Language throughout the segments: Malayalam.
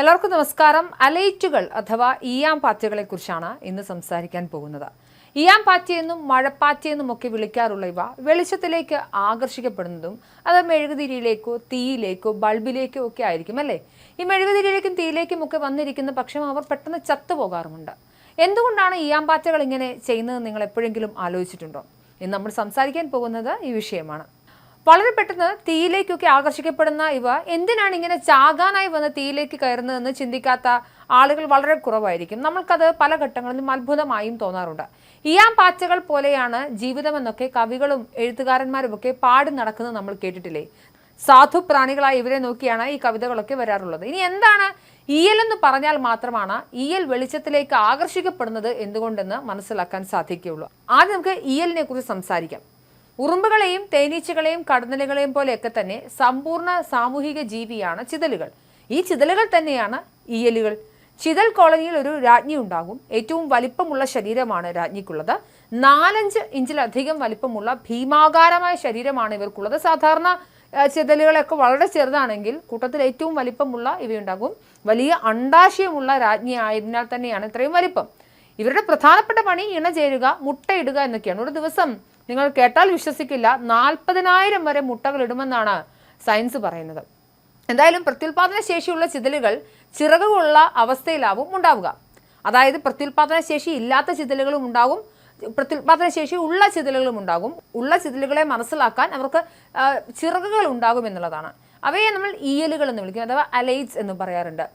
എല്ലാവർക്കും നമസ്കാരം. അലൈറ്റുകൾ അഥവാ ഇയാം പാറ്റകളെ കുറിച്ചാണ് ഇന്ന് സംസാരിക്കാൻ പോകുന്നത്. ഈയാം പാറ്റയെന്നും മഴപ്പാറ്റയെന്നും ഒക്കെ വിളിക്കാറുള്ള ഇവ വെളിച്ചത്തിലേക്ക് ആകർഷിക്കപ്പെടുന്നതും അത് മെഴുകുതിരിയിലേക്കോ തീയിലേക്കോ ബൾബിലേക്കോ ഒക്കെ ആയിരിക്കും അല്ലേ? ഈ മെഴുകുതിരിയിലേക്കും തീയിലേക്കും ഒക്കെ വന്നിരിക്കുന്ന പക്ഷം അവർ പെട്ടെന്ന് ചത്തുപോകാറുമുണ്ട് എന്തുകൊണ്ടാണ് ഇയാം പാറ്റകൾ ഇങ്ങനെ ചെയ്യുന്നത് നിങ്ങൾ എപ്പോഴെങ്കിലും ആലോചിച്ചിട്ടുണ്ടോ? ഇന്ന് നമ്മൾ സംസാരിക്കാൻ പോകുന്നത് ഈ വിഷയമാണ്. വളരെ പെട്ടെന്ന് തീയിലേക്കൊക്കെ ആകർഷിക്കപ്പെടുന്ന ഇവ എന്തിനാണ് ഇങ്ങനെ ചാകാനായി വന്ന് തീയിലേക്ക് കയറുന്നതെന്ന് ചിന്തിക്കാത്ത ആളുകൾ വളരെ കുറവായിരിക്കും. നമ്മൾക്കത് പല ഘട്ടങ്ങളിലും അത്ഭുതമായും തോന്നാറുണ്ട്. ഇയാം പാച്ചകൾ പോലെയാണ് ജീവിതമെന്നൊക്കെ കവികളും എഴുത്തുകാരന്മാരും ഒക്കെ പാടി നടക്കുന്നത് നമ്മൾ കേട്ടിട്ടില്ലേ? സാധു പ്രാണികളായ ഇവരെ നോക്കിയാണ് ഈ കവിതകളൊക്കെ വരാറുള്ളത്. ഇനി എന്താണ് ഇയൽ എന്ന് പറഞ്ഞാൽ മാത്രമാണ് ഇയൽ വെളിച്ചത്തിലേക്ക് ആകർഷിക്കപ്പെടുന്നത് എന്തുകൊണ്ടെന്ന് മനസ്സിലാക്കാൻ സാധിക്കുകയുള്ളൂ. ആദ്യം നമുക്ക് ഇയലിനെ കുറിച്ച് സംസാരിക്കാം. ഉറുമ്പുകളെയും തേനീച്ചകളെയും കടന്നലുകളെയും പോലെയൊക്കെ തന്നെ സമ്പൂർണ സാമൂഹിക ജീവിയാണ് ചിതലുകൾ. ഈ ചിതലുകൾ തന്നെയാണ് ഇയലുകൾ ചിതൽ കോളനിയിൽ ഒരു രാജ്ഞി ഉണ്ടാകും. ഏറ്റവും വലിപ്പമുള്ള ശരീരമാണ് രാജ്ഞിക്കുള്ളത്. നാലഞ്ച് ഇഞ്ചിലധികം വലിപ്പമുള്ള ഭീമാകാരമായ ശരീരമാണ് ഇവർക്കുള്ളത്. സാധാരണ ചിതലുകളൊക്കെ വളരെ ചെറുതാണെങ്കിൽ കൂട്ടത്തിൽ ഏറ്റവും വലിപ്പമുള്ള ഇവയുണ്ടാകും. വലിയ അണ്ടാശയമുള്ള രാജ്ഞി ആയതിനാൽ തന്നെയാണ് ഇത്രയും വലിപ്പം. ഇവരുടെ പ്രധാനപ്പെട്ട പണി ഇണ ചേരുക മുട്ടയിടുക എന്നൊക്കെയാണ്. ഒരു ദിവസം നിങ്ങൾ കേട്ടാൽ വിശ്വസിക്കില്ല. നാൽപ്പതിനായിരം വരെ മുട്ടകൾ ഇടുമെന്നാണ് സയൻസ് പറയുന്നത്. എന്തായാലും പ്രത്യുൽപാദന ശേഷിയുള്ള ചിതലുകൾ ചിറകുള്ള അവസ്ഥയിലാവും ഉണ്ടാവുക. അതായത് പ്രത്യുൽപാദന ശേഷി ഇല്ലാത്ത ചിതലുകളും ഉണ്ടാകും. പ്രത്യുൽപാദന ശേഷി ഉള്ള ചിതലുകളും ഉണ്ടാകും. ഉള്ള ചിതലുകളെ മനസ്സിലാക്കാൻ അവർക്ക് ചിറകുകൾ ഉണ്ടാകും എന്നുള്ളതാണ്. അവയെ നമ്മൾ ഈയലുകൾ എന്ന് വിളിക്കും അഥവാ അലൈറ്റ്സ് എന്ന് പറയാറുണ്ട്.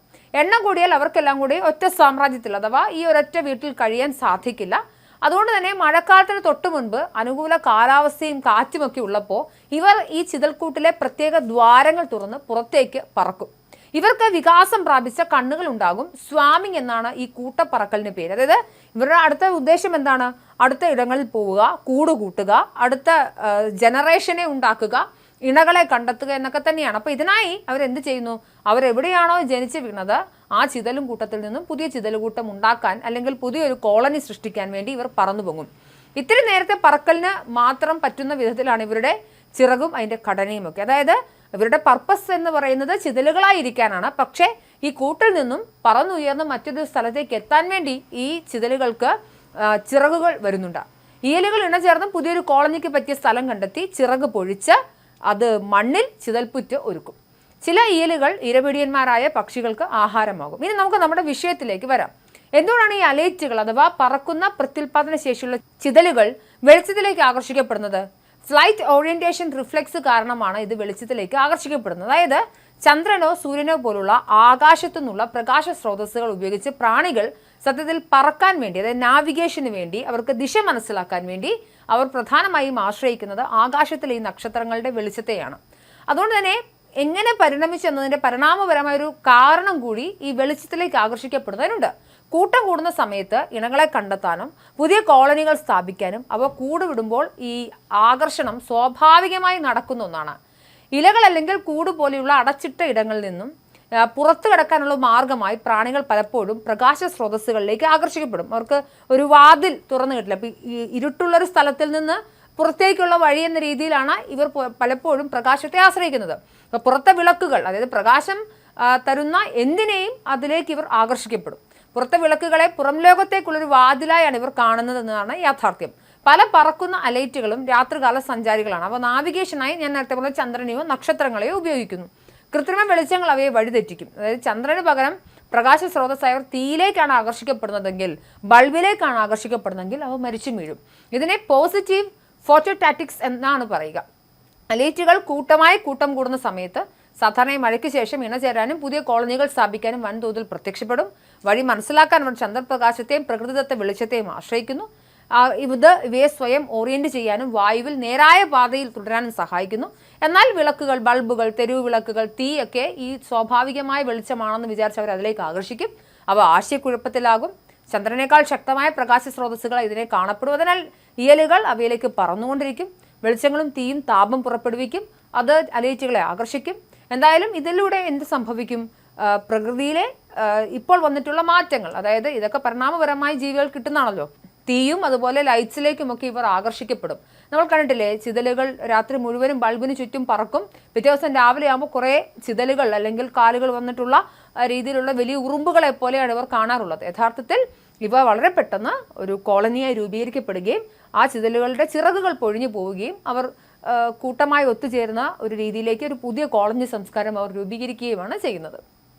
എണ്ണം കൂടിയാൽ അവർക്കെല്ലാം കൂടി ഒറ്റ സാമ്രാജ്യത്തിൽ അഥവാ ഈ ഒരൊറ്റ വീട്ടിൽ കഴിയാൻ സാധിക്കില്ല. അതുകൊണ്ട് തന്നെ മഴക്കാലത്തിന് തൊട്ടു മുൻപ് അനുകൂല കാലാവസ്ഥയും കാറ്റുമൊക്കെ ഉള്ളപ്പോൾ ഇവർ ഈ ചിതൽക്കൂട്ടിലെ പ്രത്യേക ദ്വാരങ്ങൾ തുറന്ന് പുറത്തേക്ക് പറക്കും. ഇവർക്ക് വികാസം പ്രാപിച്ച കണ്ണുകൾ ഉണ്ടാകും. സ്വാമിങ് എന്നാണ് ഈ കൂട്ടപ്പറക്കലിന് പേര്. അതായത് ഇവരുടെ അടുത്ത ഉദ്ദേശം എന്താണ്? അടുത്ത ഇടങ്ങളിൽ പോവുക കൂട് കൂട്ടുക അടുത്ത ജനറേഷനെ ഉണ്ടാക്കുക ഇണകളെ കണ്ടെത്തുക എന്നൊക്കെ തന്നെയാണ്. അപ്പോൾ ഇതിനായി അവരെന്ത് ചെയ്യുന്നു? അവരെവിടെയാണോ ജനിച്ചു വീണത്? ആ ചിതലും കൂട്ടത്തിൽ നിന്നും പുതിയ ചിതലുകൂട്ടം ഉണ്ടാക്കാൻ അല്ലെങ്കിൽ പുതിയൊരു കോളനി സൃഷ്ടിക്കാൻ വേണ്ടി ഇവർ പറന്നു പോകും ഇത്തിരി നേരത്തെ പറക്കലിന് മാത്രം പറ്റുന്ന വിധത്തിലാണ് ഇവരുടെ ചിറകും അതിന്റെ ഘടനയും ഒക്കെ അതായത് ഇവരുടെ പർപ്പസ് എന്ന് പറയുന്നത് ചിതലുകളായിരിക്കാനാണ്. പക്ഷേ ഈ കൂട്ടിൽ നിന്നും പറന്നുയർന്ന് മറ്റൊരു സ്ഥലത്തേക്ക് എത്താൻ വേണ്ടി ഈ ചിതലുകൾക്ക് ചിറകുകൾ വരുന്നുണ്ട്. ഈയലുകൾ ഇണചേർന്ന് പുതിയൊരു കോളനിക്ക് പറ്റിയ സ്ഥലം കണ്ടെത്തി ചിറക് പൊഴിച്ച് അത് മണ്ണിൽ ചിതൽപ്പുറ്റ് ഒരുക്കും. ചില ഇയലുകൾ ഇരപിടിയന്മാരായ പക്ഷികൾക്ക് ആഹാരമാകും. ഇനി നമുക്ക് നമ്മുടെ വിഷയത്തിലേക്ക് വരാം. എന്തുകൊണ്ടാണ് ഈ അലേറ്റുകൾ അഥവാ പറക്കുന്ന പ്രത്യുൽപാദന ശേഷിയുള്ള ചിതലുകൾ വെളിച്ചത്തിലേക്ക് ആകർഷിക്കപ്പെടുന്നത്? ഫ്ലൈറ്റ് ഓറിയന്റേഷൻ റിഫ്ലെക്സ് കാരണമാണ് ഇത് വെളിച്ചത്തിലേക്ക് ആകർഷിക്കപ്പെടുന്നത്. അതായത് ചന്ദ്രനോ സൂര്യനോ പോലുള്ള ആകാശത്തു നിന്നുള്ള പ്രകാശ സ്രോതസ്സുകൾ ഉപയോഗിച്ച് പ്രാണികൾ സത്യത്തിൽ പറക്കാൻ വേണ്ടി അതായത് നാവിഗേഷന് വേണ്ടി അവർക്ക് ദിശ മനസ്സിലാക്കാൻ വേണ്ടി അവർ പ്രധാനമായും ആശ്രയിക്കുന്നത് ആകാശത്തിലെ ഈ നക്ഷത്രങ്ങളുടെ വെളിച്ചത്തെയാണ്. അതുകൊണ്ട് തന്നെ എങ്ങനെ പരിണമിച്ചെന്നതിന്റെ പരിണാമപരമായ ഒരു കാരണം കൂടി ഈ വെളിച്ചത്തിലേക്ക് ആകർഷിക്കപ്പെടുന്നതിനുണ്ട്. കൂട്ടം കൂടുന്ന സമയത്ത് ഇണകളെ കണ്ടെത്താനും പുതിയ കോളനികൾ സ്ഥാപിക്കാനും അവ കൂടുവിടുമ്പോൾ ഈ ആകർഷണം സ്വാഭാവികമായി നടക്കുന്ന ഒന്നാണ്. ഇലകൾ അല്ലെങ്കിൽ കൂട് പോലെയുള്ള അടച്ചിട്ട ഇടങ്ങളിൽ നിന്നും പുറത്തു കിടക്കാനുള്ള മാർഗമായി പ്രാണികൾ പലപ്പോഴും പ്രകാശ സ്രോതസ്സുകളിലേക്ക് ആകർഷിക്കപ്പെടും. അവർക്ക് ഒരു വാതിൽ തുറന്നു കിട്ടില്ല. അപ്പം ഇരുട്ടുള്ളൊരു സ്ഥലത്തിൽ നിന്ന് പുറത്തേക്കുള്ള വഴി എന്ന രീതിയിലാണ് ഇവർ പലപ്പോഴും പ്രകാശത്തെ ആശ്രയിക്കുന്നത്. അപ്പോൾ പുറത്തെ വിളക്കുകൾ അതായത് പ്രകാശം തരുന്ന എന്തിനേയും അതിലേക്ക് ഇവർ ആകർഷിക്കപ്പെടും. പുറത്തെ വിളക്കുകളെ പുറം ലോകത്തേക്കുള്ളൊരു വാതിലായാണ് ഇവർ കാണുന്നത് എന്നതാണ് യാഥാർത്ഥ്യം. പല പറക്കുന്ന അലൈറ്റുകളും രാത്രികാല സഞ്ചാരികളാണ്. അപ്പോൾ നാവിഗേഷനായി ഞാൻ നേരത്തെ പറഞ്ഞ ചന്ദ്രനെയോ നക്ഷത്രങ്ങളെയോ ഉപയോഗിക്കുന്നു. കൃത്രിമ വെളിച്ചങ്ങൾ അവയെ വഴിതെറ്റിക്കും. അതായത് ചന്ദ്രന് പകരം പ്രകാശ സ്രോതസ്സായ അവർ തീയിലേക്കാണ് ആകർഷിക്കപ്പെടുന്നതെങ്കിൽ ബൾബിലേക്കാണ് ആകർഷിക്കപ്പെടുന്നതെങ്കിൽ അവ മരിച്ചു വീഴും. ഇതിനെ പോസിറ്റീവ് ഫോട്ടോടാറ്റിക്സ് എന്നാണ് പറയുക. അലേറ്റുകൾ കൂട്ടമായി കൂട്ടം കൂടുന്ന സമയത്ത് സാധാരണയായി മഴയ്ക്ക് ശേഷം ഇണചേരാനും പുതിയ കോളനികൾ സ്ഥാപിക്കാനും വൻതോതിൽ പ്രത്യക്ഷപ്പെടും. വഴി മനസ്സിലാക്കാൻ അവർ ചന്ദ്രപ്രകാശത്തെയും പ്രകൃതിദത്ത വെളിച്ചത്തെയും ആശ്രയിക്കുന്നു. ഇത് ഇവയെ സ്വയം ഓറിയന്റ് ചെയ്യാനും വായുവിൽ നേരായ പാതയിൽ തുടരാനും സഹായിക്കുന്നു. എന്നാൽ വിളക്കുകൾ ബൾബുകൾ തെരുവ് വിളക്കുകൾ തീയൊക്കെ ഈ സ്വാഭാവികമായ വെളിച്ചമാണെന്ന് വിചാരിച്ച് അവർ അതിലേക്ക് ആകർഷിക്കും. അവ ആശയക്കുഴപ്പത്തിലാകും. ചന്ദ്രനേക്കാൾ ശക്തമായ പ്രകാശ സ്രോതസ്സുകൾ ഇതിനെ കാണപ്പെടും അതിനാൽ ഇയലുകൾ അവയിലേക്ക് പറന്നുകൊണ്ടിരിക്കും. വെളിച്ചങ്ങളും തീയും താപം പുറപ്പെടുവിക്കും. അത് അലയിച്ചുകളെ ആകർഷിക്കും. എന്തായാലും ഇതിലൂടെ എന്ത് സംഭവിക്കും? പ്രകൃതിയിലെ ഇപ്പോൾ വന്നിട്ടുള്ള മാറ്റങ്ങൾ. അതായത് ഇതൊക്കെ പരിണാമപരമായി ജീവികൾ കിട്ടുന്നതാണല്ലോ. തീയും അതുപോലെ ലൈറ്റ്സിലേക്കും ഒക്കെ ഇവർ ആകർഷിക്കപ്പെടും. നമ്മൾ കണ്ടിട്ടില്ലേ? ചിതലുകൾ രാത്രി മുഴുവനും ബൾബിന് ചുറ്റും പറക്കും. പിറ്റേ ദിവസം രാവിലെ ആകുമ്പോൾ കുറേ ചിതലുകൾ അല്ലെങ്കിൽ കാലുകൾ വന്നിട്ടുള്ള രീതിയിലുള്ള വലിയ ഉറുമ്പുകളെ പോലെയാണ് ഇവർ കാണാറുള്ളത്. യഥാർത്ഥത്തിൽ ഇവ വളരെ പെട്ടെന്ന് ഒരു കോളനിയായി രൂപീകരിക്കപ്പെടുകയും ആ ചിതലുകളുടെ ചിറകുകൾ പൊഴിഞ്ഞു പോവുകയും അവർ കൂട്ടമായി ഒത്തുചേരുന്ന ഒരു രീതിയിലേക്ക് ഒരു പുതിയ കോളനി സംസ്കാരം അവർ രൂപീകരിക്കുകയുമാണ് ചെയ്യുന്നത്.